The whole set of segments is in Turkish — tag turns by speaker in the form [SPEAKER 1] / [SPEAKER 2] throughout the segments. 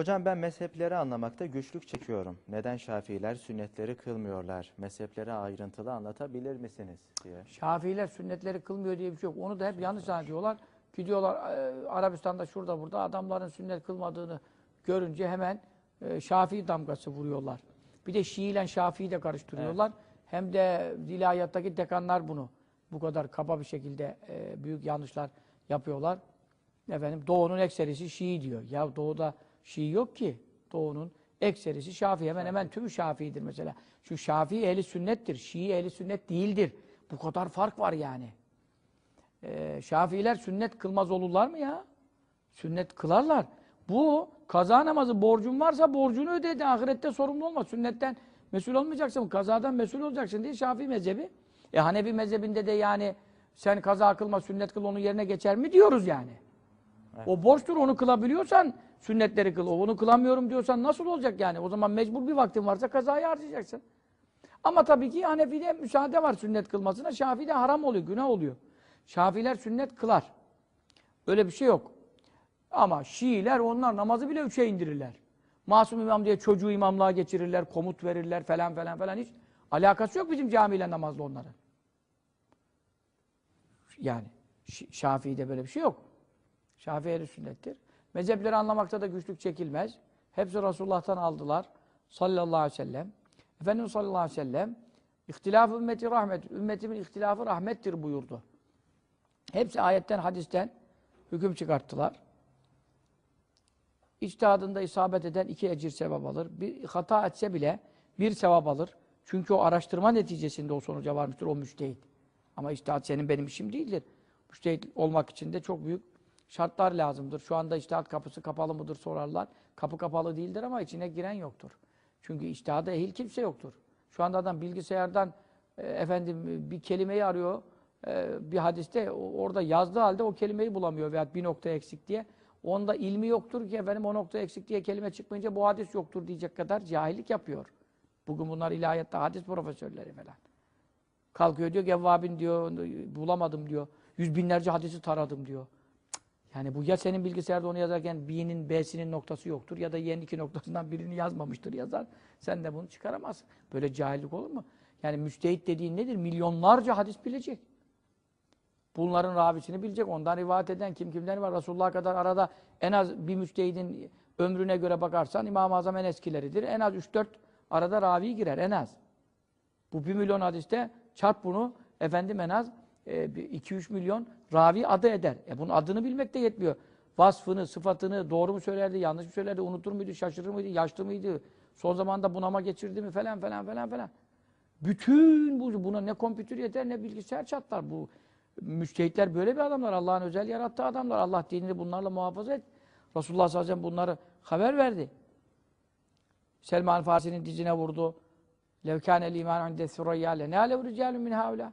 [SPEAKER 1] Hocam ben mezhepleri anlamakta güçlük çekiyorum. Neden Şafiiler sünnetleri kılmıyorlar? Mezhepleri ayrıntılı anlatabilir misiniz? diye.
[SPEAKER 2] Şafiiler sünnetleri kılmıyor diye bir şey yok. Onu da hep yanlış zannediyorlar. Gidiyorlar e, Arabistan'da şurada burada adamların sünnet kılmadığını görünce hemen e, Şafii damgası vuruyorlar. Bir de Şii ile Şafii'yi de karıştırıyorlar. Hem de ilahiyattaki dekanlar bunu bu kadar kaba bir şekilde e, büyük yanlışlar yapıyorlar. Efendim Doğu'nun ekserisi Şii diyor. Ya Doğu'da Şii yok ki. Doğu'nun ekserisi Şafii. Hemen hemen tümü Şafii'dir mesela. Şu Şafii ehli sünnettir. Şii ehli sünnet değildir. Bu kadar fark var yani. Ee, Şafiiler sünnet kılmaz olurlar mı ya? Sünnet kılarlar. Bu kaza namazı borcun varsa borcunu ödedi. Ahirette sorumlu olma. Sünnetten mesul olmayacaksın. Kazadan mesul olacaksın diye Şafii mezhebi. E Hanefi mezhebinde de yani sen kaza kılma, sünnet kıl onun yerine geçer mi diyoruz yani. O borçtur onu kılabiliyorsan sünnetleri kıl. Onu kılamıyorum diyorsan nasıl olacak yani? O zaman mecbur bir vaktin varsa kazayı harcayacaksın. Ama tabii ki Hanefi'de müsaade var sünnet kılmasına. Şafii'de haram oluyor, günah oluyor. Şafiiler sünnet kılar. Öyle bir şey yok. Ama Şiiler onlar namazı bile üçe indirirler. Masum imam diye çocuğu imamlığa geçirirler, komut verirler falan falan falan hiç. Alakası yok bizim camiyle namazla onların. Yani Şafii'de böyle bir şey yok. Şafii ehl sünnettir. Mezhepleri anlamakta da güçlük çekilmez. Hepsi Resulullah'tan aldılar. Sallallahu aleyhi ve sellem. Efendimiz sallallahu aleyhi ve sellem İhtilaf ümmeti rahmet. Ümmetimin ihtilafı rahmettir buyurdu. Hepsi ayetten, hadisten hüküm çıkarttılar. İçtihadında isabet eden iki ecir sevap alır. Bir hata etse bile bir sevap alır. Çünkü o araştırma neticesinde o sonuca varmıştır o müştehit. Ama içtihat senin benim işim değildir. Müştehit olmak için de çok büyük şartlar lazımdır. Şu anda içtihat kapısı kapalı mıdır sorarlar. Kapı kapalı değildir ama içine giren yoktur. Çünkü içtihada ehil kimse yoktur. Şu anda adam bilgisayardan e, efendim bir kelimeyi arıyor. e, bir hadiste orada yazdığı halde o kelimeyi bulamıyor veya bir nokta eksik diye. Onda ilmi yoktur ki efendim o nokta eksik diye kelime çıkmayınca bu hadis yoktur diyecek kadar cahillik yapıyor. Bugün bunlar ilahiyatta hadis profesörleri falan. Kalkıyor diyor Gevvabin diyor bulamadım diyor. Yüz binlerce hadisi taradım diyor. Yani bu ya senin bilgisayarda onu yazarken B'nin B'sinin noktası yoktur ya da Y'nin iki noktasından birini yazmamıştır yazar. Sen de bunu çıkaramazsın. Böyle cahillik olur mu? Yani müstehit dediğin nedir? Milyonlarca hadis bilecek. Bunların ravisini bilecek. Ondan rivayet eden kim kimden var? Resulullah'a kadar arada en az bir müstehidin ömrüne göre bakarsan İmam-ı Azam en eskileridir. En az 3-4 arada ravi girer en az. Bu 1 milyon hadiste çarp bunu efendim en az 2-3 milyon ravi adı eder. E bunun adını bilmek de yetmiyor. Vasfını, sıfatını doğru mu söylerdi, yanlış mı söylerdi, unutur muydu, şaşırır mıydı, yaşlı mıydı, son zamanda bunama geçirdi mi falan falan falan falan. Bütün bu, buna ne kompütür yeter ne bilgisayar çatlar. Bu müştehitler böyle bir adamlar. Allah'ın özel yarattığı adamlar. Allah dinini bunlarla muhafaza et. Resulullah sallallahu aleyhi ve sellem bunları haber verdi. Selman Farsi'nin dizine vurdu. Levkâne l-îmân inde süreyya le nâlev ricâlun min hâulâ.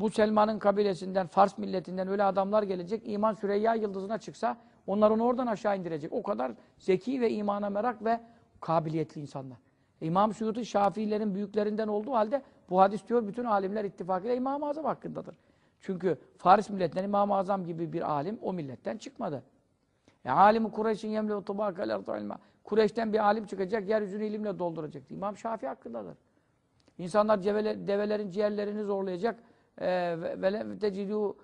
[SPEAKER 2] Bu Selman'ın kabilesinden, Fars milletinden öyle adamlar gelecek. İman Süreyya yıldızına çıksa onlar onu oradan aşağı indirecek. O kadar zeki ve imana merak ve kabiliyetli insanlar. İmam Suyuti Şafiilerin büyüklerinden olduğu halde bu hadis diyor bütün alimler ittifakıyla İmam-ı Azam hakkındadır. Çünkü Faris milletinden İmam-ı Azam gibi bir alim o milletten çıkmadı. E, alim Kureyş'in yemle utubâkel erdu ilmâ. Kureyş'ten bir alim çıkacak, yeryüzünü ilimle dolduracak. İmam Şafii hakkındadır. İnsanlar cevele, develerin ciğerlerini zorlayacak. E, ve le tecidû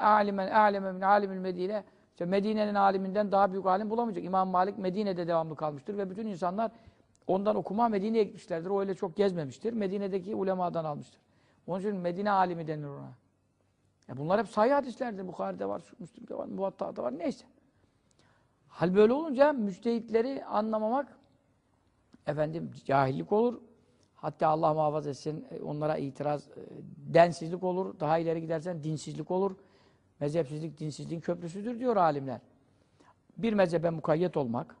[SPEAKER 2] alimen a'leme min alimil Medine. İşte Medine'nin aliminden daha büyük alim bulamayacak. İmam Malik Medine'de devamlı kalmıştır ve bütün insanlar ondan okuma Medine'ye gitmişlerdir. O öyle çok gezmemiştir. Medine'deki ulemadan almıştır. Onun için Medine alimi denir ona. E bunlar hep sahih hadislerdir. Bukhari'de var, Müslim'de var, Muvatta'da var. Neyse. Hal böyle olunca müçtehitleri anlamamak efendim cahillik olur. Hatta Allah muhafaza etsin e, onlara itiraz, e, densizlik olur. Daha ileri gidersen dinsizlik olur. Mezhepsizlik dinsizliğin köprüsüdür diyor alimler. Bir mezhebe mukayyet olmak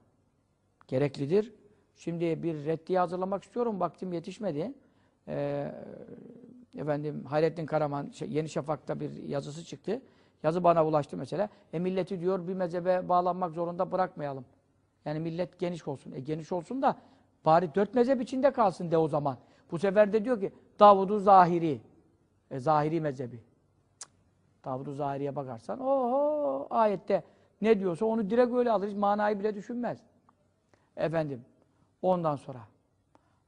[SPEAKER 2] gereklidir. Şimdi bir reddiye hazırlamak istiyorum. Vaktim yetişmedi. Ee, efendim Hayrettin Karaman şey, Yeni Şafak'ta bir yazısı çıktı. Yazı bana ulaştı mesela. E milleti diyor bir mezhebe bağlanmak zorunda bırakmayalım. Yani millet geniş olsun. E geniş olsun da bari dört mezhep içinde kalsın de o zaman. Bu sefer de diyor ki Davud-u Zahiri. E, zahiri mezhebi. Davud-u Zahiri'ye bakarsan oho ayette ne diyorsa onu direkt öyle alır. Hiç manayı bile düşünmez. Efendim. Ondan sonra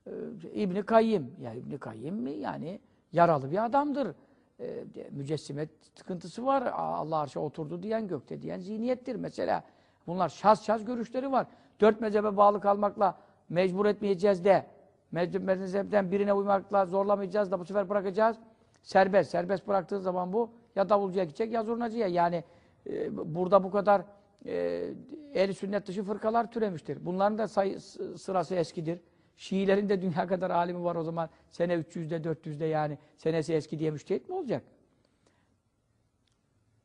[SPEAKER 2] e, İbni Kayyim. Ya İbni Kayyim mi? Yani yaralı bir adamdır. E, mücessime sıkıntısı var. Allah arşa oturdu diyen gökte diyen zihniyettir. Mesela bunlar şaz şaz görüşleri var. Dört mezhebe bağlı kalmakla mecbur etmeyeceğiz de mezhep mezhepten birine uymakla zorlamayacağız da bu sefer bırakacağız. Serbest. Serbest bıraktığın zaman bu ya davulcuya gidecek ya zurnacıya. Yani e, burada bu kadar e, el sünnet dışı fırkalar türemiştir. Bunların da sayı, sırası eskidir. Şiilerin de dünya kadar alimi var o zaman. Sene 300'de 400'de yani senesi eski diye müştehit mi olacak?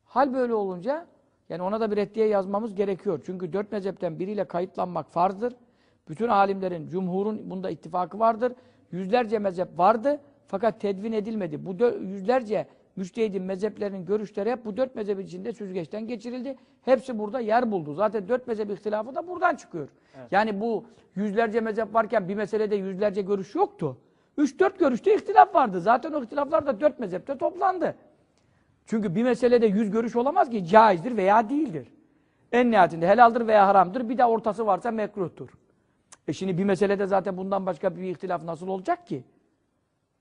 [SPEAKER 2] Hal böyle olunca yani ona da bir reddiye yazmamız gerekiyor. Çünkü dört mezhepten biriyle kayıtlanmak farzdır. Bütün alimlerin, cumhurun bunda ittifakı vardır. Yüzlerce mezhep vardı fakat tedvin edilmedi. Bu yüzlerce müştehidin mezheplerinin görüşleri hep bu dört mezhep içinde süzgeçten geçirildi. Hepsi burada yer buldu. Zaten dört mezhep ihtilafı da buradan çıkıyor. Yani bu yüzlerce mezhep varken bir meselede yüzlerce görüş yoktu. Üç dört görüşte ihtilaf vardı. Zaten o ihtilaflar da dört mezhepte toplandı. Çünkü bir meselede yüz görüş olamaz ki caizdir veya değildir. En nihayetinde helaldir veya haramdır. Bir de ortası varsa mekruhtur. E şimdi bir meselede zaten bundan başka bir ihtilaf nasıl olacak ki?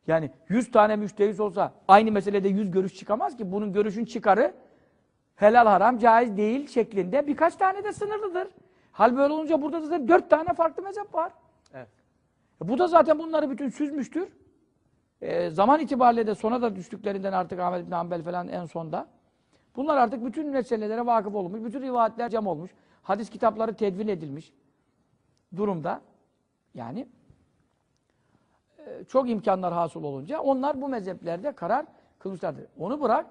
[SPEAKER 2] Yani yüz tane müştehit olsa aynı meselede yüz görüş çıkamaz ki. Bunun görüşün çıkarı helal haram caiz değil şeklinde birkaç tane de sınırlıdır. Hal böyle olunca burada da zaten dört tane farklı mezhep var.
[SPEAKER 1] Evet.
[SPEAKER 2] E bu da zaten bunları bütün süzmüştür. E, zaman itibariyle de sona da düştüklerinden artık Ahmet bin Hanbel falan en sonda. Bunlar artık bütün meselelere vakıf olmuş. Bütün rivayetler cam olmuş. Hadis kitapları tedvin edilmiş durumda. Yani e, çok imkanlar hasıl olunca onlar bu mezheplerde karar kılmışlardır. Onu bırak.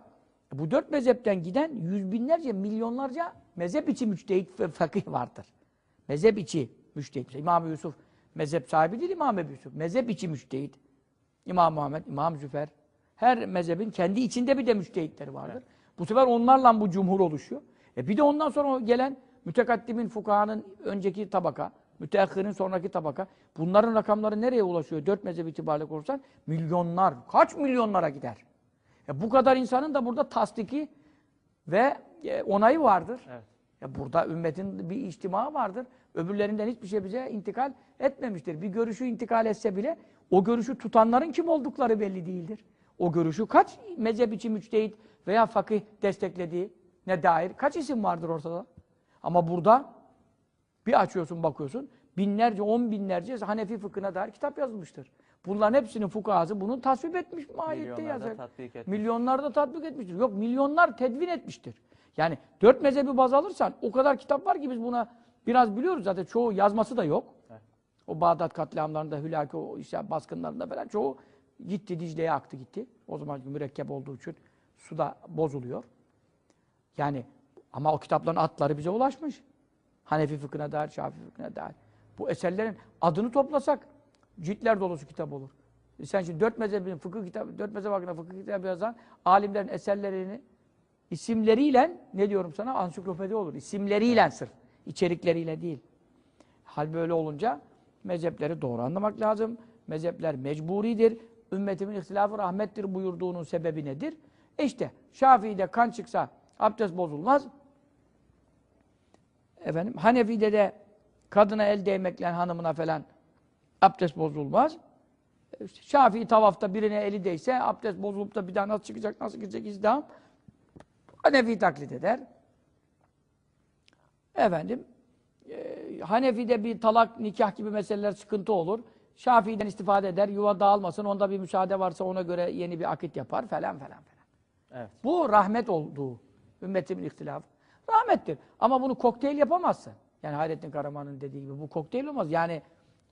[SPEAKER 2] Bu dört mezhepten giden yüz binlerce, milyonlarca mezhep içi müçtehit ve fakih vardır. Mezhep içi müçtehit. İmam Yusuf mezhep sahibi değil İmam Ebu Yusuf. Mezhep içi müçtehit. İmam Muhammed, İmam Züfer. Her mezhebin kendi içinde bir de müçtehitleri vardır. Bu sefer onlarla bu cumhur oluşuyor. E bir de ondan sonra gelen mütekaddimin, fukahanın önceki tabaka, müteahhirin sonraki tabaka. Bunların rakamları nereye ulaşıyor? Dört mezhep itibariyle konuşsan milyonlar, kaç milyonlara gider. E bu kadar insanın da burada tasdiki ve e, onayı vardır.
[SPEAKER 1] Evet.
[SPEAKER 2] Ya burada ümmetin bir içtima vardır. Öbürlerinden hiçbir şey bize intikal etmemiştir. Bir görüşü intikal etse bile o görüşü tutanların kim oldukları belli değildir. O görüşü kaç mezhep içi müçtehit veya fakih desteklediği ne dair kaç isim vardır ortada? Ama burada bir açıyorsun bakıyorsun binlerce, on binlerce Hanefi fıkhına dair kitap yazılmıştır. Bunların hepsinin fukahası bunu tasvip etmiş mahiyette
[SPEAKER 1] Milyonlarda
[SPEAKER 2] yazar.
[SPEAKER 1] tatbik etmiş.
[SPEAKER 2] Milyonlar da tatbik etmiştir. Yok milyonlar tedvin etmiştir. Yani dört mezhebi baz alırsan o kadar kitap var ki biz buna biraz biliyoruz zaten çoğu yazması da yok.
[SPEAKER 1] Evet.
[SPEAKER 2] O Bağdat katliamlarında, Hülaki o işte baskınlarında falan çoğu gitti Dicle'ye aktı gitti. O zaman mürekkep olduğu için su da bozuluyor. Yani ama o kitapların atları bize ulaşmış. Hanefi fıkhına dair, Şafii fıkhına dair. Bu eserlerin adını toplasak ciltler dolusu kitap olur. E sen şimdi dört mezhebin fıkıh kitabı, dört mezhep hakkında fıkıh kitabı yazan alimlerin eserlerini isimleriyle ne diyorum sana ansiklopedi olur. İsimleriyle sırf. içerikleriyle değil. Hal böyle olunca mezhepleri doğru anlamak lazım. Mezhepler mecburidir. Ümmetimin ihtilafı rahmettir buyurduğunun sebebi nedir? E işte Şafii'de kan çıksa abdest bozulmaz. Efendim Hanefi'de de kadına el değmekle hanımına falan abdest bozulmaz. E işte Şafii tavafta birine eli değse abdest bozulup da bir daha nasıl çıkacak, nasıl gidecek izdiham? Hanefi taklit eder. Efendim e, Hanefi'de bir talak, nikah gibi meseleler sıkıntı olur. Şafii'den istifade eder, yuva dağılmasın, onda bir müsaade varsa ona göre yeni bir akit yapar falan falan falan.
[SPEAKER 1] Evet.
[SPEAKER 2] Bu rahmet olduğu, ümmetimin ihtilafı. Rahmettir. Ama bunu kokteyl yapamazsın. Yani Hayrettin Karaman'ın dediği gibi bu kokteyl olmaz. Yani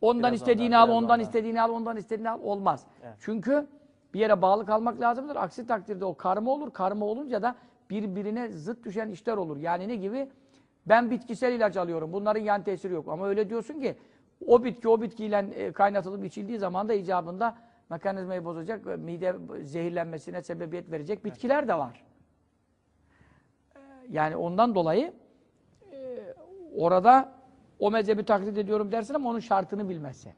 [SPEAKER 2] ondan
[SPEAKER 1] Biraz
[SPEAKER 2] istediğini
[SPEAKER 1] ondan,
[SPEAKER 2] al, ondan
[SPEAKER 1] ondan.
[SPEAKER 2] istediğini al, ondan istediğini al olmaz.
[SPEAKER 1] Evet.
[SPEAKER 2] Çünkü bir yere bağlı kalmak lazımdır. Aksi takdirde o karma olur. Karma olunca da birbirine zıt düşen işler olur. Yani ne gibi? Ben bitkisel ilaç alıyorum. Bunların yan tesiri yok. Ama öyle diyorsun ki o bitki o bitkiyle e, kaynatılıp içildiği zaman da icabında mekanizmayı bozacak, mide zehirlenmesine sebebiyet verecek bitkiler de var. Yani ondan dolayı e, orada o mezhebi taklit ediyorum dersin ama onun şartını bilmezsen.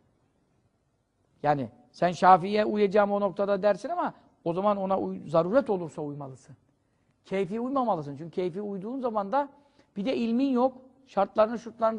[SPEAKER 2] Yani sen Şafii'ye uyacağım o noktada dersin ama o zaman ona zaruret olursa uymalısın. Keyfi uymamalısın. Çünkü keyfi uyduğun zaman da bir de ilmin yok. Şartlarını şurtlarını da